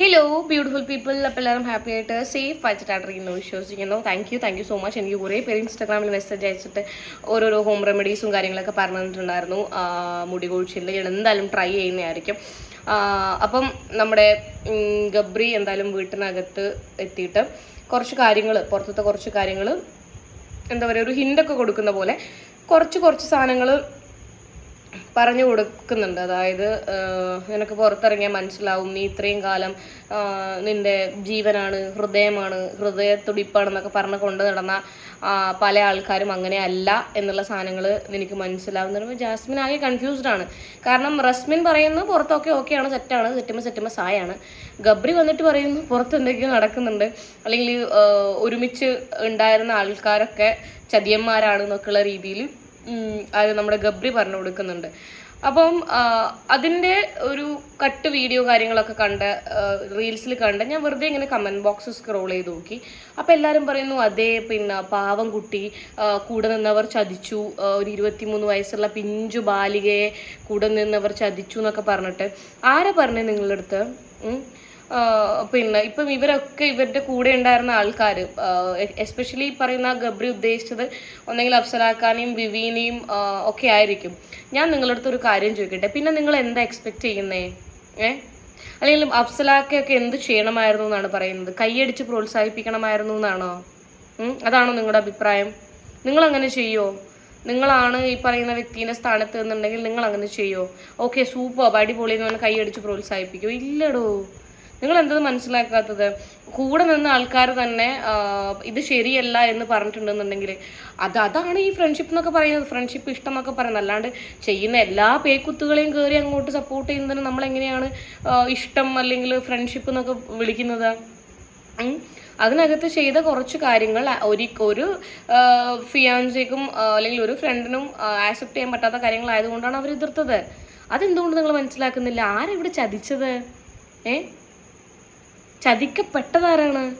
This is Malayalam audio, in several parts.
ഹലോ ബ്യൂട്ടിഫുൾ പീപ്പിൾ അപ്പോൾ എല്ലാവരും ഹാപ്പി ആയിട്ട് സേഫ് ആയിട്ടായിട്ടിരിക്കുന്നു വിശ്വസിക്കുന്നു. Thank you thank you so much എനിക്ക് കുറേ പേര് ഇൻസ്റ്റാഗ്രാമിൽ മെസ്സേജ് അയച്ചിട്ട് ഓരോരോ ഹോം റെമഡീസും കാര്യങ്ങളൊക്കെ പറഞ്ഞു തന്നിട്ടുണ്ടായിരുന്നു. മുടി കൊഴിച്ചില്ല ഞാൻ എന്തായാലും ട്രൈ ചെയ്യുന്നതായിരിക്കും. അപ്പം നമ്മുടെ ഗബ്രി എന്തായാലും വീട്ടിനകത്ത് എത്തിയിട്ട് കുറച്ച് കാര്യങ്ങൾ പുറത്തത്തെ കുറച്ച് കാര്യങ്ങൾ എന്താ പറയുക ഒരു ഹിന്റൊക്കെ കൊടുക്കുന്ന പോലെ കുറച്ച് കുറച്ച് സാധനങ്ങൾ പറഞ്ഞു കൊടുക്കുന്നുണ്ട്. അതായത് നിനക്ക് പുറത്തിറങ്ങിയാൽ മനസ്സിലാവും നീ ഇത്രയും കാലം നിന്റെ ജീവനാണ് ഹൃദയമാണ് ഹൃദയ തുടിപ്പാണെന്നൊക്കെ പറഞ്ഞ് കൊണ്ട് നടന്ന പല ആൾക്കാരും അങ്ങനെ അല്ല എന്നുള്ള സാധനങ്ങൾ നിനക്ക് മനസ്സിലാവും പറയുമ്പോൾ ജാസ്മിൻ ആകെ കൺഫ്യൂസ്ഡ് ആണ്. കാരണം റസ്മിൻ പറയുന്നു പുറത്തൊക്കെ ഓക്കെയാണ് സെറ്റാണ് സെറ്റുമ്പോൾ സെറ്റുമ്പോൾ സായാണ്. ഗബ്രി വന്നിട്ട് പറയുന്നു പുറത്ത് എന്തൊക്കെയോ നടക്കുന്നുണ്ട്. അല്ലെങ്കിൽ ഒരുമിച്ച് ഉണ്ടായിരുന്ന ആൾക്കാരൊക്കെ ചതിയന്മാരാണ് എന്നൊക്കെയുള്ള രീതിയിൽ അത് നമ്മുടെ ഗബ്രി പറഞ്ഞു കൊടുക്കുന്നുണ്ട്. അപ്പം അതിന്റെ ഒരു കട്ട് വീഡിയോ കാര്യങ്ങളൊക്കെ കണ്ട് റീൽസിൽ കണ്ട് ഞാൻ വെറുതെ ഇങ്ങനെ കമന്റ് ബോക്സ് സ്ക്രോൾ ചെയ്ത് നോക്കി. അപ്പം എല്ലാവരും പറയുന്നു അതേ പിന്നെ പാവം കുട്ടി കൂടെ നിന്നവർ ചതിച്ചു. ഒരു ഇരുപത്തിമൂന്ന് വയസ്സുള്ള പിഞ്ചു ബാലികയെ കൂടെ നിന്നവർ ചതിച്ചു എന്നൊക്കെ പറഞ്ഞിട്ട്. ആരാ പറഞ്ഞു നിങ്ങളുടെ അടുത്ത് പിന്നെ ഇപ്പം ഇവരൊക്കെ ഇവരുടെ കൂടെ ഉണ്ടായിരുന്ന ആൾക്കാർ എസ്പെഷ്യലി പറയുന്ന ഗബ്രി ഉദ്ദേശിച്ചത് ഒന്നെങ്കിൽ അഫ്സലാക്കാനെയും വിവീനെയും ഒക്കെ ആയിരിക്കും. ഞാൻ നിങ്ങളുടെ അടുത്ത് ഒരു കാര്യം ചോദിക്കട്ടെ? പിന്നെ നിങ്ങൾ എന്താ എക്സ്പെക്ട് ചെയ്യുന്നേ? ഏ? അല്ലെങ്കിൽ അഫ്സലാക്കയൊക്കെ എന്ത് ചെയ്യണമായിരുന്നു എന്നാണ് പറയുന്നത്? കൈയടിച്ച് പ്രോത്സാഹിപ്പിക്കണമായിരുന്നു എന്നാണോ? അതാണോ നിങ്ങളുടെ അഭിപ്രായം? നിങ്ങൾ അങ്ങനെ ചെയ്യോ? നിങ്ങളാണ് ഈ പറയുന്ന വ്യക്തിയുടെ സ്ഥാനത്ത് എന്നുണ്ടെങ്കിൽ നിങ്ങൾ അങ്ങനെ ചെയ്യോ? Okay super. അടിപൊളി എന്ന് പറഞ്ഞാൽ കൈയടിച്ച് പ്രോത്സാഹിപ്പിക്കോ. ഇല്ലടോ. നിങ്ങൾ എന്തത് മനസ്സിലാക്കാത്തത്? കൂടെ നിന്ന ആൾക്കാർ തന്നെ ഇത് ശരിയല്ല എന്ന് പറഞ്ഞിട്ടുണ്ടെന്നുണ്ടെങ്കിൽ അത് അതാണ് ഈ ഫ്രണ്ട്ഷിപ്പ് എന്നൊക്കെ പറയുന്നത്. ഫ്രണ്ട്ഷിപ്പ് ഇഷ്ടം എന്നൊക്കെ പറയുന്നത്. അല്ലാണ്ട് ചെയ്യുന്ന എല്ലാ പേക്കുത്തുകളെയും കയറി അങ്ങോട്ട് സപ്പോർട്ട് ചെയ്യുന്നതിന് നമ്മൾ എങ്ങനെയാണ് ഇഷ്ടം അല്ലെങ്കിൽ ഫ്രണ്ട്ഷിപ്പ് എന്നൊക്കെ വിളിക്കുന്നത്. അതിനകത്ത് ചെയ്ത കുറച്ച് കാര്യങ്ങൾ ഒരു ഒരു ഫിയാൻസേക്കും അല്ലെങ്കിൽ ഒരു ഫ്രണ്ടിനും ആക്സെപ്റ്റ് ചെയ്യാൻ പറ്റാത്ത കാര്യങ്ങളായതുകൊണ്ടാണ് അവർ എതിർത്തത്. അതെന്തുകൊണ്ട് നിങ്ങൾ മനസ്സിലാക്കുന്നില്ല? ആരെവിടെ ചതിച്ചത്? ഏ? ചതിക്കപ്പെട്ടതാരാണ്?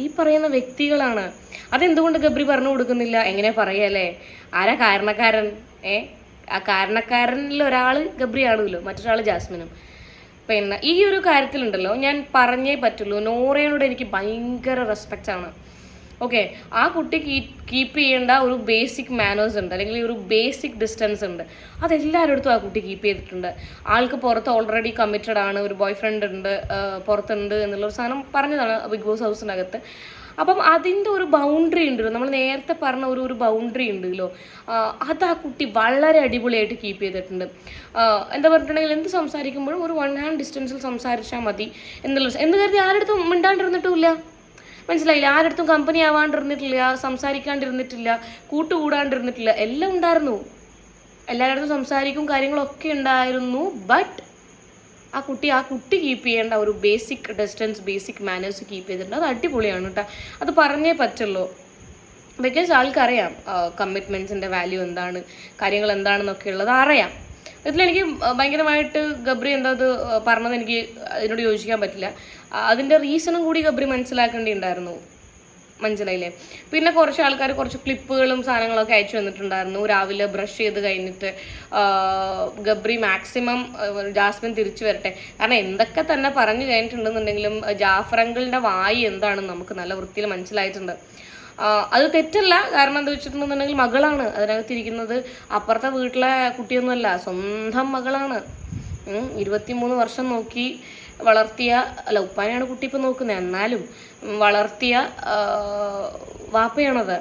ഈ പറയുന്ന വ്യക്തികളാണ്. അതെന്തുകൊണ്ട് ഗബ്രി പറഞ്ഞു കൊടുക്കുന്നില്ല? എങ്ങനെ പറയല്ലേ? ആരാ കാരണക്കാരൻ? ഏ? ആ കാരണക്കാരനിൽ ഒരാൾ ഗബ്രിയാണല്ലോ മറ്റൊരാൾ ജാസ്മിനും. പിന്നെ ഈ ഒരു കാര്യത്തിലുണ്ടല്ലോ ഞാൻ പറഞ്ഞേ പറ്റുള്ളൂ. നോറയോട് എനിക്ക് ഭയങ്കര റെസ്പെക്റ്റ് ആണ്. ഓക്കെ ആ കുട്ടി കീപ്പ് ചെയ്യേണ്ട ഒരു ബേസിക് മാനേഴ്സ് ഉണ്ട് അല്ലെങ്കിൽ ഒരു ബേസിക് ഡിസ്റ്റൻസ് ഉണ്ട്. അതെല്ലാവരുടെ ആ കുട്ടി കീപ്പ് ചെയ്തിട്ടുണ്ട്. ആൾക്ക് പുറത്ത് ഓൾറെഡി കമ്മിറ്റഡ് ആണ് ഒരു ബോയ് ഫ്രണ്ട് ഉണ്ട് പുറത്തുണ്ട് എന്നുള്ളൊരു സാധനം പറഞ്ഞതാണ് ബിഗ് ബോസ് ഹൗസിനകത്ത് അപ്പം അതിന്റെ ഒരു ബൗണ്ടറി ഉണ്ടല്ലോ നമ്മൾ നേരത്തെ പറഞ്ഞ ഒരു ഒരു ബൗണ്ടറി ഉണ്ടല്ലോ അത് ആ കുട്ടി വളരെ അടിപൊളിയായിട്ട് കീപ്പ് ചെയ്തിട്ടുണ്ട്. എന്താ പറഞ്ഞിട്ടുണ്ടെങ്കിൽ എന്ത് സംസാരിക്കുമ്പോഴും ഒരു വൺ ഹാൻഡ് ഡിസ്റ്റൻസിൽ സംസാരിച്ചാൽ മതി എന്നുള്ള എന്ന് കരുതി ആരുടെ അടുത്തും മിണ്ടാണ്ടിരുന്നിട്ടുമില്ല മനസ്സിലായില്ല? ആരടുത്തും കമ്പനി ആവാണ്ടിരുന്നിട്ടില്ല സംസാരിക്കാണ്ടിരുന്നിട്ടില്ല കൂട്ടുകൂടാണ്ടിരുന്നിട്ടില്ല എല്ലാം ഉണ്ടായിരുന്നു. എല്ലാവരുടെ സംസാരിക്കും കാര്യങ്ങളൊക്കെ ഉണ്ടായിരുന്നു ബട്ട് ആ കുട്ടി ആ കുട്ടി കീപ്പ് ചെയ്യേണ്ട ഒരു basic distance basic manners keep ചെയ്തിട്ടുണ്ട്. അത് അടിപൊളിയാണ് കേട്ടോ. അത് പറഞ്ഞേ പറ്റുള്ളൂ. ബിക്കോസ് ആൾക്കറിയാം കമ്മിറ്റ്മെന്റ്സിന്റെ വാല്യൂ എന്താണ് കാര്യങ്ങൾ എന്താണെന്നൊക്കെ ഉള്ളത്. അറിയാം. ഇതിലെനിക്ക് ഭയങ്കരമായിട്ട് ഗബ്രി എന്താ അത് പറഞ്ഞത് എനിക്ക് അതിനോട് യോജിക്കാൻ പറ്റില്ല. അതിന്റെ റീസണും കൂടി ഗബ്രി മനസ്സിലാക്കേണ്ടിയുണ്ടായിരുന്നു മനസ്സിലായില്ലേ പിന്നെ കുറച്ച് ആൾക്കാർ കുറച്ച് ക്ലിപ്പുകളും സാധനങ്ങളൊക്കെ അയച്ചു വന്നിട്ടുണ്ടായിരുന്നു രാവിലെ ബ്രഷ് ചെയ്ത് കഴിഞ്ഞിട്ട് ഗബ്രി മാക്സിമം ജാസ്മിൻ തിരിച്ചു വരട്ടെ. കാരണം എന്തൊക്കെ തന്നെ പറഞ്ഞു കഴിഞ്ഞിട്ടുണ്ടെന്നുണ്ടെങ്കിലും ജാഫർ അങ്കിളിന്റെ വായി എന്താണെന്ന് നമുക്ക് നല്ല വൃത്തിയിൽ മനസ്സിലായിട്ടുണ്ട്. അത് തെറ്റല്ല. കാരണം എന്താ വെച്ചിട്ടുണ്ടെന്നുണ്ടെങ്കിൽ മകളാണ് അതിനകത്തിരിക്കുന്നത്. അപ്പുറത്തെ വീട്ടിലെ കുട്ടിയൊന്നുമല്ല സ്വന്തം മകളാണ്. ഇരുപത്തിമൂന്ന് വർഷം നോക്കി വളർത്തിയ അല്ല ഉപ്പാനെയാണ് കുട്ടി ഇപ്പം നോക്കുന്നത്. എന്നാലും വളർത്തിയ വാപ്പയാണത്.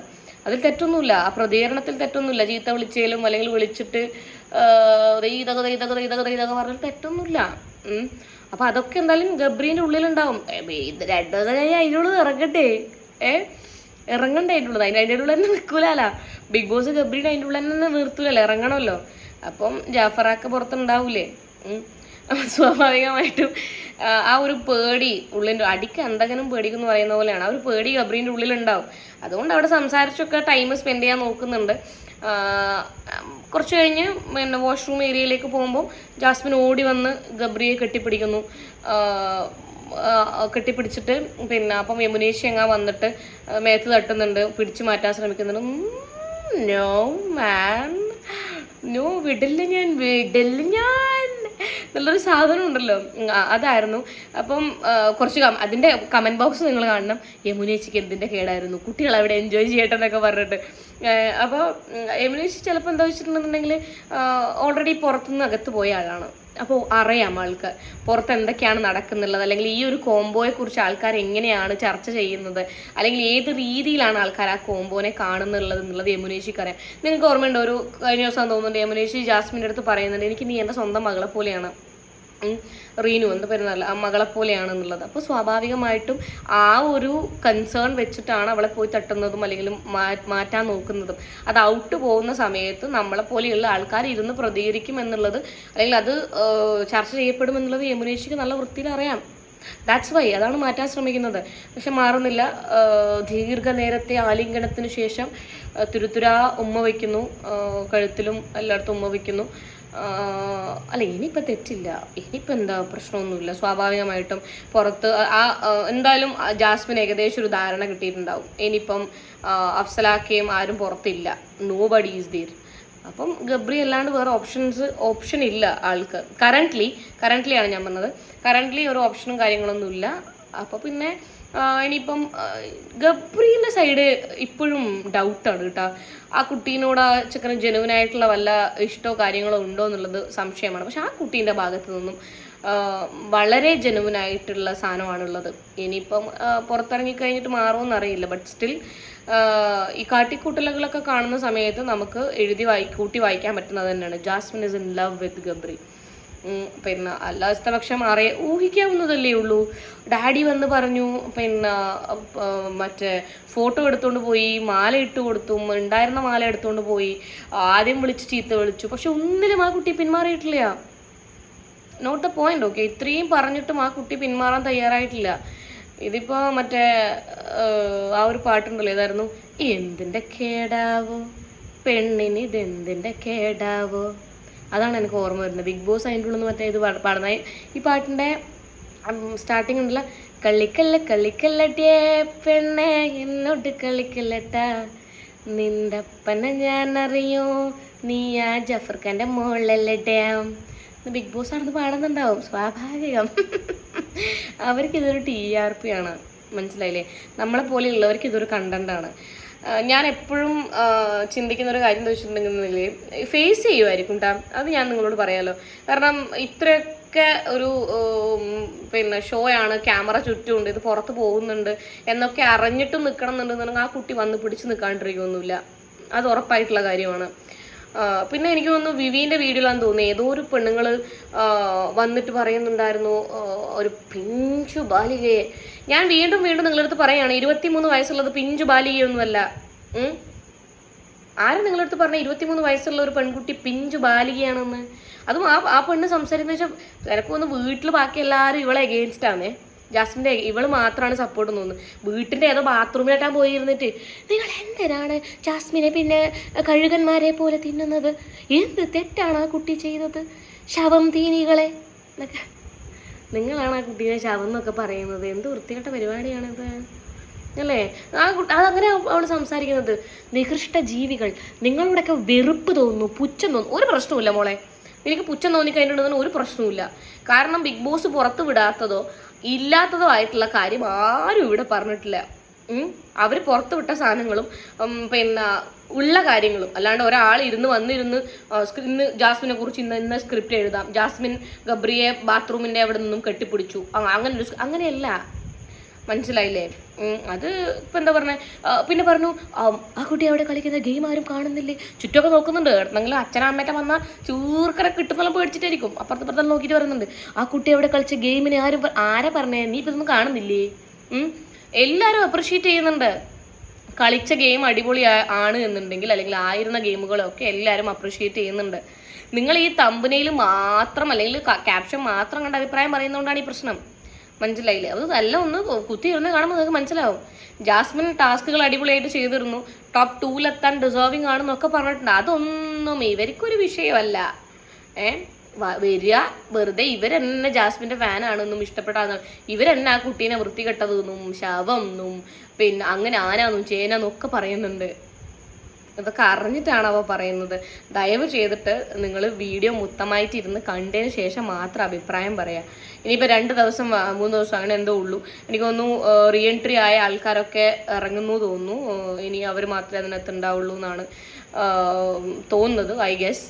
അതിൽ തെറ്റൊന്നുമില്ല. ആ പ്രതികരണത്തിൽ തെറ്റൊന്നുമില്ല. ചീത്ത വിളിച്ചേലും അല്ലെങ്കിൽ വിളിച്ചിട്ട് ഇതൊക്കെ ഇതൊക്കെ ഇതൊക്കെ ഇതൊക്കെ പറഞ്ഞാൽ തെറ്റൊന്നുമില്ല. അപ്പൊ അതൊക്കെ എന്തായാലും ഗബ്രീന്റെ ഉള്ളിലുണ്ടാവും. രണ്ടു കഴിഞ്ഞാൽ അതിനുള്ളിൽ ഇറങ്ങട്ടെ. ഏ? ഇറങ്ങണ്ടേ അതിന്റെ അതിന്റെ ഉള്ളിൽ തന്നെ നിൽക്കൂലല്ല ബിഗ് ബോസ് ഗബ്രീയുടെ അതിന്റെ ഉള്ളിൽ തന്നെ നിർത്തൂലല്ലോ? ഇറങ്ങണമല്ലോ. അപ്പം ജാഫറാക്ക് പുറത്തുണ്ടാവൂലേ? സ്വാഭാവികമായിട്ടും ആ, ഒരു പേടി ഉള്ളിന്റെ അടിക്ക് എന്തെങ്കിലും പേടിക്കും എന്ന് പറയുന്ന പോലെയാണ്. ആ ഒരു പേടി ഗബ്രീന്റെ ഉള്ളിലുണ്ടാവും. അതുകൊണ്ട് അവിടെ സംസാരിച്ചൊക്കെ ടൈം സ്പെൻഡ് ചെയ്യാൻ നോക്കുന്നുണ്ട്. കുറച്ച് കഴിഞ്ഞ് പിന്നെ വാഷ്റൂം ഏരിയയിലേക്ക് പോകുമ്പോൾ ജാസ്മിൻ ഓടി വന്ന് ഗബ്രിയെ കെട്ടിപ്പിടിക്കുന്നു. കെട്ടിപ്പിടിച്ചിട്ട് പിന്നെ അപ്പം യമുനേശി അങ്ങ വന്നിട്ട് മേത്ത് തട്ടുന്നുണ്ട് പിടിച്ചു മാറ്റാൻ ശ്രമിക്കുന്നുണ്ട്. നോ മാൻ നോ വിടില്ല ഞാൻ വിടില്ല ഞാൻ. നല്ലൊരു സാധനം ഉണ്ടല്ലോ. അതായിരുന്നു. അപ്പം കുറച്ച് അതിന്റെ കമന്റ് ബോക്സ് നിങ്ങൾ കാണണം. യമുനേച്ചിക്ക് എന്തിന്റെ കേടായിരുന്നു? കുട്ടികൾ അവിടെ എൻജോയ് ചെയ്യട്ടെ എന്നൊക്കെ പറഞ്ഞിട്ട്. അപ്പോൾ യമുനേച്ചി ചിലപ്പോൾ എന്താ വെച്ചിട്ടുണ്ടെന്നുണ്ടെങ്കിൽ ഓൾറെഡി പുറത്തുനിന്ന് അകത്ത് പോയ ആളാണ്. അപ്പോൾ അറിയാം ആൾക്ക്. പുറത്ത് എന്തൊക്കെയാണ് നടക്കുന്നുള്ളത്? അല്ലെങ്കിൽ ഈ ഒരു കോംബോയെ കുറിച്ച് ആൾക്കാർ എങ്ങനെയാണ് ചർച്ച ചെയ്യുന്നത്? അല്ലെങ്കിൽ ഏത് രീതിയിലാണ് ആൾക്കാർ ആ കോംബോനെ കാണുന്നുള്ളത് എന്നുള്ളത് യമുനേഷിക്ക് അറിയാം. നിങ്ങൾക്ക് ഓർമ്മയുണ്ടോ? ഒരു കഴിഞ്ഞ ദിവസം തോന്നുന്നുണ്ട് യമുനേഷി ജാസ്മിന്റെ അടുത്ത് പറയുന്നുണ്ട് എനിക്ക് നീ എന്റെ സ്വന്തം മകളെ പോലെയാണ്. റീനു എന്ന് പറയുന്നത് മകളെ പോലെയാണെന്നുള്ളത്. അപ്പോൾ സ്വാഭാവികമായിട്ടും ആ ഒരു കൺസേൺ വെച്ചിട്ടാണ് അവളെ പോയി തട്ടുന്നതും അല്ലെങ്കിൽ മാറ്റാൻ നോക്കുന്നതും. അത് ഔട്ട് പോകുന്ന സമയത്ത് നമ്മളെ പോലെയുള്ള ആൾക്കാർ ഇരുന്ന് പ്രതികരിക്കും എന്നുള്ളത് അല്ലെങ്കിൽ അത് ചർച്ച ചെയ്യപ്പെടും എന്നുള്ളത് യമുനേഷിക്ക് നല്ല വൃത്തിയിൽ അറിയാം. ദാറ്റ്സ് വൈ അതാണ് മാറ്റാൻ ശ്രമിക്കുന്നത്. പക്ഷെ മാറുന്നില്ല. ദീർഘ ദീർഘനേരത്തെ ആലിംഗനത്തിന് ശേഷം തിരുത്തുരാ ഉമ്മ വയ്ക്കുന്നു. കഴുത്തിലും എല്ലായിടത്തും ഉമ്മ വയ്ക്കുന്നു. അല്ല ഇനിയിപ്പോൾ തെറ്റില്ല. ഇനിയിപ്പോൾ എന്താ പ്രശ്നമൊന്നുമില്ല. സ്വാഭാവികമായിട്ടും പുറത്ത് ആ എന്തായാലും ജാസ്മിൻ ഏകദേശം ഒരു ധാരണ കിട്ടിയിട്ടുണ്ടാവും. ഇനിയിപ്പം അഫ്സലാക്കയും ആരും പുറത്തില്ല. നോ ബഡി ഈസ് ദീർ അപ്പം ഗബ്രി അല്ലാണ്ട് വേറെ ഓപ്ഷൻസ് ഓപ്ഷൻ ഇല്ല ആൾക്ക്. കറന്റ്ലി കറന്റ്ലി ആണ് ഞാൻ പറഞ്ഞത്. കറന്റ്ലി ഒരു ഓപ്ഷനും കാര്യങ്ങളൊന്നുമില്ല. അപ്പോൾ പിന്നെ ഇനിയിപ്പം ഗബ്രീന്റെ സൈഡ് ഇപ്പോഴും ഡൗട്ടാണ് കേട്ടോ. ആ കുട്ടീനോട് ആ ചെക്കന് ജനുവിനായിട്ടുള്ള വല്ല ഇഷ്ടമോ കാര്യങ്ങളോ ഉണ്ടോ എന്നുള്ളത് സംശയമാണ്. പക്ഷെ ആ കുട്ടീന്റെ ഭാഗത്ത് നിന്നും വളരെ ജനുവിനായിട്ടുള്ള സാധനമാണുള്ളത്. ഇനിയിപ്പം പുറത്തിറങ്ങി കഴിഞ്ഞിട്ട് മാറുമെന്ന് അറിയില്ല. ബട്ട് സ്റ്റിൽ ഈ കാട്ടിക്കൂട്ടലുകളൊക്കെ കാണുന്ന സമയത്ത് നമുക്ക് എഴുതി വായി കൂട്ടി വായിക്കാൻ പറ്റുന്നത് തന്നെയാണ്. Jasmine is in love with Gabri പിന്നെ അല്ലാത്ത പക്ഷം അറിയ ഊഹിക്കാവുന്നതല്ലേ ഉള്ളൂ. ഡാഡി വന്ന് പറഞ്ഞു പിന്നെ മറ്റേ ഫോട്ടോ എടുത്തുകൊണ്ട് പോയി മാല ഇട്ട് കൊടുത്തു ഉണ്ടായിരുന്ന മാല എടുത്തുകൊണ്ട് പോയി ആദ്യം വിളിച്ച് ചീത്ത വിളിച്ചു. പക്ഷെ ഒന്നിലും ആ കുട്ടി പിന്മാറിയിട്ടില്ല. നോട്ട് ദ പോയിന്റ് ഓക്കെ ഇത്രയും പറഞ്ഞിട്ടും ആ കുട്ടി പിന്മാറാൻ തയ്യാറായിട്ടില്ല. ഇതിപ്പോ മറ്റേ ആ ഒരു പാട്ടുണ്ടല്ലോ ഏതായിരുന്നു? എന്തിന്റെ കേടാവോ? പെണ്ണിന് ഇതെന്തിന്റെ കേടാവോ? അതാണ് എനിക്ക് ഓർമ്മ വരുന്നത്. ബിഗ് ബോസ് അതിന്റെ ഉള്ളിൽ നിന്ന് മറ്റേ ഇത് പാടുന്ന. ഈ പാട്ടിന്റെ സ്റ്റാർട്ടിങ് ഉണ്ടല്ല. കളിക്കല്ല കളിക്കല്ലട്ടേ പെണ്ണെ എന്നോട്ട് കളിക്കല്ലട്ട. നിന്റപ്പനെ ഞാൻ അറിയോ നീ ആ ജഫർ ഖാന്റെ ബിഗ് ബോസ് ആണെന്ന് പാടുന്നുണ്ടാവും സ്വാഭാവികം. അവർക്ക് ഇതൊരു ടി ആർ പി ആണ്. മനസ്സിലായില്ലേ? നമ്മളെ പോലെയുള്ളവർക്ക് ഇതൊരു കണ്ടന്റ് ആണ്. ആ, ഞാൻ എപ്പോഴും ചിന്തിക്കുന്ന ഒരു കാര്യം എന്താ വെച്ചിട്ടുണ്ടെങ്കിൽ ഫേസ് ചെയ്യുമായിരിക്കും കേട്ടോ അത് ഞാൻ നിങ്ങളോട് പറയാലോ. കാരണം ഇത്രയൊക്കെ ഒരു പിന്നെ ഷോ ആണ് ക്യാമറ ചുറ്റുമുണ്ട് ഇത് പുറത്ത് പോകുന്നുണ്ട് എന്നൊക്കെ അറിഞ്ഞിട്ടും നിൽക്കണം എന്നുണ്ടെന്നുണ്ടെങ്കിൽ ആ കുട്ടി വന്ന് പിടിച്ച് നിൽക്കാണ്ടിരിക്കുകയൊന്നുമില്ല അത് ഉറപ്പായിട്ടുള്ള കാര്യമാണ്. പിന്നെ എനിക്ക് തോന്നുന്നു വിവീന്റെ വീഡിയോയിലാന്ന് തോന്നുന്നു. ഏതോ ഒരു പെണ്ണുങ്ങൾ വന്നിട്ട് പറയുന്നുണ്ടായിരുന്നു ഒരു പിഞ്ചു ബാലികയെ. ഞാൻ വീണ്ടും വീണ്ടും നിങ്ങളുടെ അടുത്ത് പറയാണ് ഇരുപത്തിമൂന്ന് വയസ്സുള്ളത് പിഞ്ചു ബാലികയൊന്നുമല്ല? ആരും നിങ്ങളുടെ അടുത്ത് പറഞ്ഞ ഇരുപത്തിമൂന്ന് വയസ്സുള്ള ഒരു പെൺകുട്ടി പിഞ്ചു ബാലികയാണെന്ന്? അതും ആ ആ പെണ്ണ് സംസാരിക്കുന്ന വെച്ചാൽ എനക്കൊന്ന് വീട്ടിൽ ബാക്കി എല്ലാവരും ഇവളെ എഗെയിൻസ്റ്റ് ആണേ ജാസ്മിന്റെ ഇവൾ മാത്രമാണ് സപ്പോർട്ട് തോന്നുന്നത്. വീട്ടിന്റെ ഏതോ ബാത്റൂമിലെട്ടാൻ പോയിരുന്നിട്ട് നിങ്ങൾ എന്തിനാണ് ജാസ്മിനെ പിന്നെ കഴുകന്മാരെ പോലെ തിന്നുന്നത്? എന്ത് തെറ്റാണ് ആ കുട്ടി ചെയ്തത്? ശവം തീനികളെ. എന്നൊക്കെ. നിങ്ങളാണ് ആ കുട്ടീനെ ശവം എന്നൊക്കെ പറയുന്നത്. എന്ത് വൃത്തികെട്ട പരിപാടിയാണിത്. അല്ലേ? ആ കുട്ടി അതങ്ങനെ അവൾ സംസാരിക്കുന്നത്. നികൃഷ്ട ജീവികൾ നിങ്ങളോടൊക്കെ വെറുപ്പ് തോന്നുന്നു പുച്ഛം തോന്നുന്നു. ഒരു പ്രശ്നവുമില്ല മോളെ. എനിക്ക് പുച്ഛം തോന്നിക്കഴിഞ്ഞിട്ടുണ്ടെന്ന് ഒരു പ്രശ്നവുമില്ല. കാരണം ബിഗ് ബോസ് പുറത്ത് വിടാത്തതോ ഇല്ലാത്തതോ ആയിട്ടുള്ള കാര്യം ആരും ഇവിടെ പറഞ്ഞിട്ടില്ല. അവർ പുറത്ത് വിട്ട സാധനങ്ങളും പിന്നെ ഉള്ള കാര്യങ്ങളും. അല്ലാണ്ട് ഒരാൾ ഇരുന്ന് വന്നിരുന്ന് ഇന്ന് ജാസ്മിനെ കുറിച്ച് ഇന്ന് ഇന്ന് സ്ക്രിപ്റ്റ് എഴുതാം. ജാസ്മിൻ ഗബ്രിയെ ബാത്റൂമിന്റെ അവിടെ നിന്നും കെട്ടിപ്പിടിച്ചു. അങ്ങനെ ഒരു അങ്ങനെയല്ല. മനസ്സിലായില്ലേ? അത് ഇപ്പം എന്താ പറഞ്ഞ? പിന്നെ പറഞ്ഞു ആ, കുട്ടി അവിടെ കളിക്കുന്ന ഗെയിം ആരും കാണുന്നില്ലേ? ചുറ്റൊക്കെ നോക്കുന്നുണ്ട്. എന്തെങ്കിലും അച്ഛനമ്മേറ്റം വന്നാൽ ചൂർക്കര കിട്ടുന്നെല്ലാം പേടിച്ചിട്ടായിരിക്കും. അപ്പുറത്ത് ഇപ്പുറത്തെല്ലാം നോക്കിയിട്ട് പറയുന്നുണ്ട്. ആ കുട്ടി അവിടെ കളിച്ച ഗെയിമിനെ ആരും ആരാ പറഞ്ഞേ? നീ ഇപ്പം ഇതൊന്നും കാണുന്നില്ലേ? എല്ലാവരും അപ്രിഷ്യേറ്റ് ചെയ്യുന്നുണ്ട്. കളിച്ച ഗെയിം അടിപൊളി ആണ് എന്നുണ്ടെങ്കിൽ അല്ലെങ്കിൽ ആയിരുന്ന ഗെയിമുകളൊക്കെ എല്ലാവരും അപ്രിഷ്യേറ്റ് ചെയ്യുന്നുണ്ട്. നിങ്ങൾ ഈ തമ്പനയിൽ മാത്രം അല്ലെങ്കിൽ ക്യാപ്ഷൻ മാത്രം കണ്ട അഭിപ്രായം പറയുന്നതുകൊണ്ടാണ് ഈ പ്രശ്നം. മനസ്സിലായില്ലേ? അത് നല്ല ഒന്ന് കുത്തി ഇരുന്ന് കാണുമ്പോൾ നിങ്ങൾക്ക് മനസ്സിലാവും. ജാസ്മിൻ ടാസ്കുകൾ അടിപൊളിയായിട്ട് ചെയ്തിരുന്നു ടോപ്പ് ടൂലെത്താൻ ഡിസേർവിംഗ് ആണെന്നൊക്കെ പറഞ്ഞിട്ടുണ്ട്. അതൊന്നും ഇവർക്കൊരു വിഷയമല്ല. ഏ? വരിക. വെറുതെ ഇവരെന്നെ ജാസ്മിന്റെ ഫാനാണെന്നും ഇഷ്ടപ്പെട്ടാന്ന്. ഇവരെന്നെ ആ കുട്ടീനെ വൃത്തികെട്ടതെന്നും ശവം എന്നും പിന്നെ അങ്ങനെ ആനാന്നും ചേനാന്നും ഒക്കെ പറയുന്നുണ്ട്. ഇതൊക്കെ അറിഞ്ഞിട്ടാണ് അവ പറയുന്നത്. ദയവ് ചെയ്തിട്ട് നിങ്ങൾ വീഡിയോ മൊത്തമായിട്ട് ഇരുന്ന് കണ്ടതിന് ശേഷം മാത്രം അഭിപ്രായം പറയാം. ഇനിയിപ്പോൾ രണ്ട് ദിവസം മൂന്ന് ദിവസം അങ്ങനെ എന്തോ ഉള്ളൂ. എനിക്ക് തോന്നുന്നു റീ എൻട്രി ആയ ആൾക്കാരൊക്കെ ഇറങ്ങുന്നു തോന്നുന്നു. ഇനി അവർ മാത്രമേ അതിനകത്ത് ഉണ്ടാവുള്ളൂ എന്നാണ് തോന്നുന്നത് ഐ ഗസ്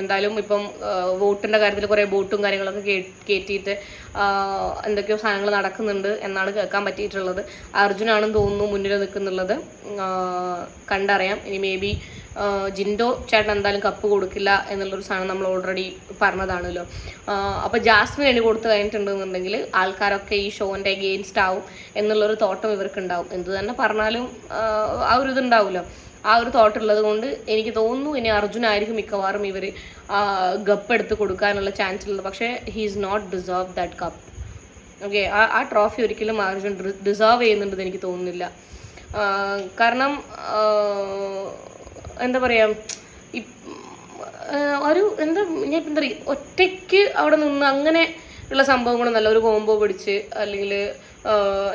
എന്തായാലും ഇപ്പം വോട്ടിന്റെ കാര്യത്തിൽ കുറേ ബോട്ടും കാര്യങ്ങളൊക്കെ കയറ്റിയിട്ട് എന്തൊക്കെയോ സാധനങ്ങൾ നടക്കുന്നുണ്ട് എന്നാണ് കേൾക്കാൻ പറ്റിയിട്ടുള്ളത്. അർജുനാണെന്ന് തോന്നുന്നു മുന്നിൽ നിൽക്കുന്നുള്ളത്. കണ്ടറിയാം. ഇനി മേ ബി ജിൻഡോ ചേട്ടൻ എന്തായാലും കപ്പ് കൊടുക്കില്ല എന്നുള്ളൊരു സാധനം നമ്മൾ ഓൾറെഡി പറഞ്ഞതാണല്ലോ. അപ്പോൾ ജാസ്മിൻ വേണ്ടി കൊടുത്തു കഴിഞ്ഞിട്ടുണ്ടെന്നുണ്ടെങ്കിൽ ആൾക്കാരൊക്കെ ഈ ഷോന്റെ അഗെയിൻസ്റ്റ് ആവും എന്നുള്ളൊരു തോട്ടം ഇവർക്ക് ഉണ്ടാവും എന്ത് തന്നെ പറഞ്ഞാലും ആ ഒരു ഇതുണ്ടാവുമല്ലോ. ആ ഒരു തോട്ടം ഉള്ളത് കൊണ്ട് എനിക്ക് തോന്നുന്നു ഇനി അർജുനായിരിക്കും മിക്കവാറും ഇവർ ഗപ്പ് എടുത്ത് കൊടുക്കാനുള്ള ചാൻസ് ഉള്ളത്. പക്ഷേ he is not deserve that cup okay ആ ആ ട്രോഫി ഒരിക്കലും അർജുൻ ഡിസേർവ് ചെയ്യുന്നുണ്ടെന്ന് എനിക്ക് തോന്നുന്നില്ല. കാരണം എന്താ പറയുക ഒരു എന്താ ഞാൻ എന്താ പറയുക ഒറ്റയ്ക്ക് അവിടെ നിന്ന് അങ്ങനെ ഉള്ള സംഭവങ്ങളൊന്നല്ല ഒരു കോംബോ പിടിച്ച് അല്ലെങ്കിൽ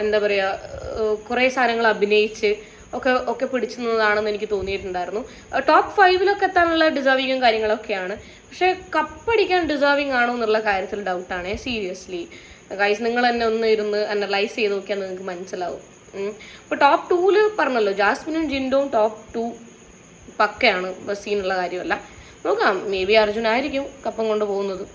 എന്താ പറയുക കുറേ സാധനങ്ങൾ അഭിനയിച്ച് ഒക്കെ ഒക്കെ പിടിച്ചു നിന്നതാണെന്ന് എനിക്ക് തോന്നിയിട്ടുണ്ടായിരുന്നു. ടോപ്പ് ഫൈവിലൊക്കെ എത്താനുള്ള ഡിസേർവിങ്ങും കാര്യങ്ങളൊക്കെയാണ്. പക്ഷേ കപ്പടിക്കാൻ ഡിസേർവിങ് ആണോ എന്നുള്ള കാര്യത്തിൽ ഡൗട്ടാണ് സീരിയസ്ലി ഗൈസ് നിങ്ങൾ തന്നെ ഒന്ന് ഇരുന്ന് അനലൈസ് ചെയ്ത് നോക്കിയാൽ നിങ്ങൾക്ക് മനസ്സിലാവും. ഇപ്പോൾ ടോപ്പ് ടൂവിൽ പറഞ്ഞല്ലോ ജാസ്മിനും ജിൻഡോ ടോപ്പ് ടു പക്കയാണ് ബസ്സീനുള്ള കാര്യമല്ല. നോക്കാം മേ ബി അർജുൻ ആയിരിക്കും കപ്പം കൊണ്ട് പോകുന്നത്.